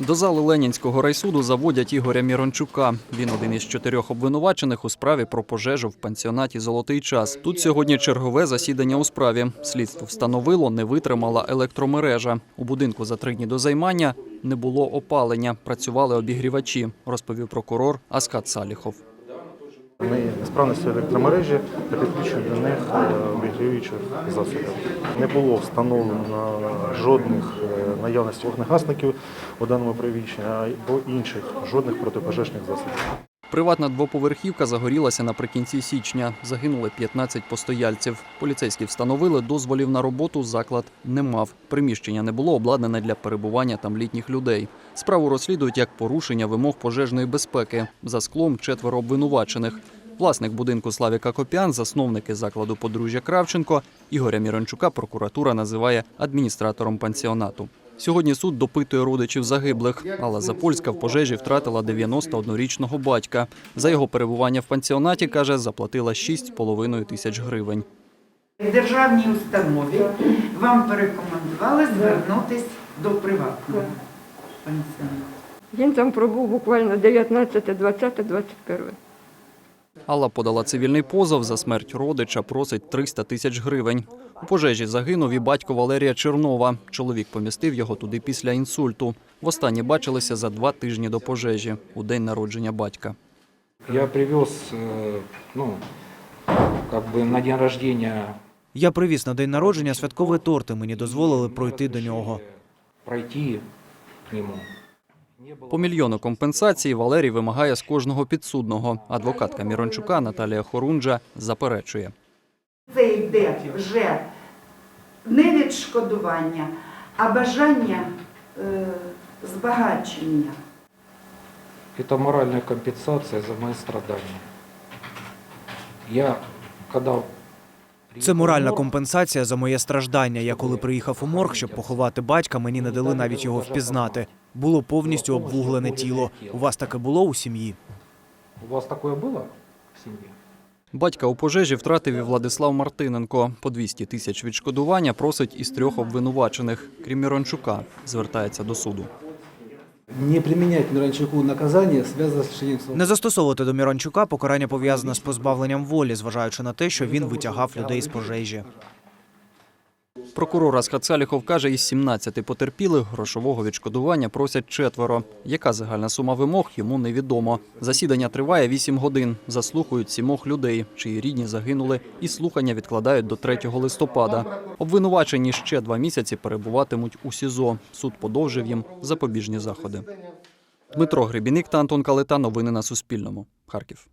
До зали Ленінського райсуду заводять Ігоря Мірончука. Він один із чотирьох обвинувачених у справі про пожежу в пансіонаті Золотий час. Тут сьогодні чергове засідання у справі. Слідство встановило, не витримала електромережа. У будинку за три дні до займання не було опалення. Працювали обігрівачі, розповів прокурор Аскат Саліхов. Несправності електромережі та підключення до них е, обігріваючих засобів. Не було встановлено жодних е, наявності вогнегасників у даному приміщенні або інших жодних протипожежних засобів. Приватна двоповерхівка загорілася наприкінці січня. Загинули 15 постояльців. Поліцейські встановили, дозволів на роботу заклад не мав. Приміщення не було обладнане для перебування там літніх людей. Справу розслідують як порушення вимог пожежної безпеки. За склом четверо обвинувачених. Власник будинку Славіка Копян, засновники закладу подружжя Кравченко, Ігоря Мірончука прокуратура називає адміністратором пансіонату. Сьогодні суд допитує родичів загиблих. Алла Запольська в пожежі втратила 91-річного батька. За його перебування в пансіонаті, каже, заплатила 6,5 тисяч гривень. В державній установі вам порекомендували звернутися до приватного пансіону. Він там пробув буквально 19, 20, 21. Алла подала цивільний позов за смерть родича, просить 300 тисяч гривень. У пожежі загинув і батько Валерія Чернова. Чоловік помістив його туди після інсульту. Востаннє бачилися за два тижні до пожежі, у день народження батька. Я привез, э, ну, как бы на день рождения Я привіз на день народження святковий торт і мені дозволили пройти до нього. пройти нему. По мільйону компенсації Валерій вимагає з кожного підсудного. Адвокатка Мірончука Наталія Хорунжа заперечує. Це йде вже не відшкодування, а бажання е, збагачення. Это моральная компенсация за мои страдания. Я, когда... Це моральна компенсація за моє страждання. Я коли приїхав у морг, щоб поховати батька, мені не дали навіть його впізнати. Було повністю обвуглене тіло. У вас таке було у сім'ї? У вас такое было в семье? Батька у пожежі втратив і Владислав Мартиненко. По 200 тисяч відшкодування просить із трьох обвинувачених. Крім Мірончука, звертається до суду. Не применять Миранчуку наказание, связанное с лишением свободы. Не застосовувати до Міранчука покарання пов'язане з позбавленням волі, зважаючи на те, що він витягав людей з пожежі. Прокурор Асхат Саліхов каже, із 17 потерпілих грошового відшкодування просять четверо. Яка загальна сума вимог, йому невідомо. Засідання триває 8 годин. Заслухають сімох людей, чиї рідні загинули, і слухання відкладають до 3 листопада. Обвинувачені ще два місяці перебуватимуть у СІЗО. Суд подовжив їм запобіжні заходи. Дмитро Гребіник та Антон Калита. Новини на Суспільному. Харків.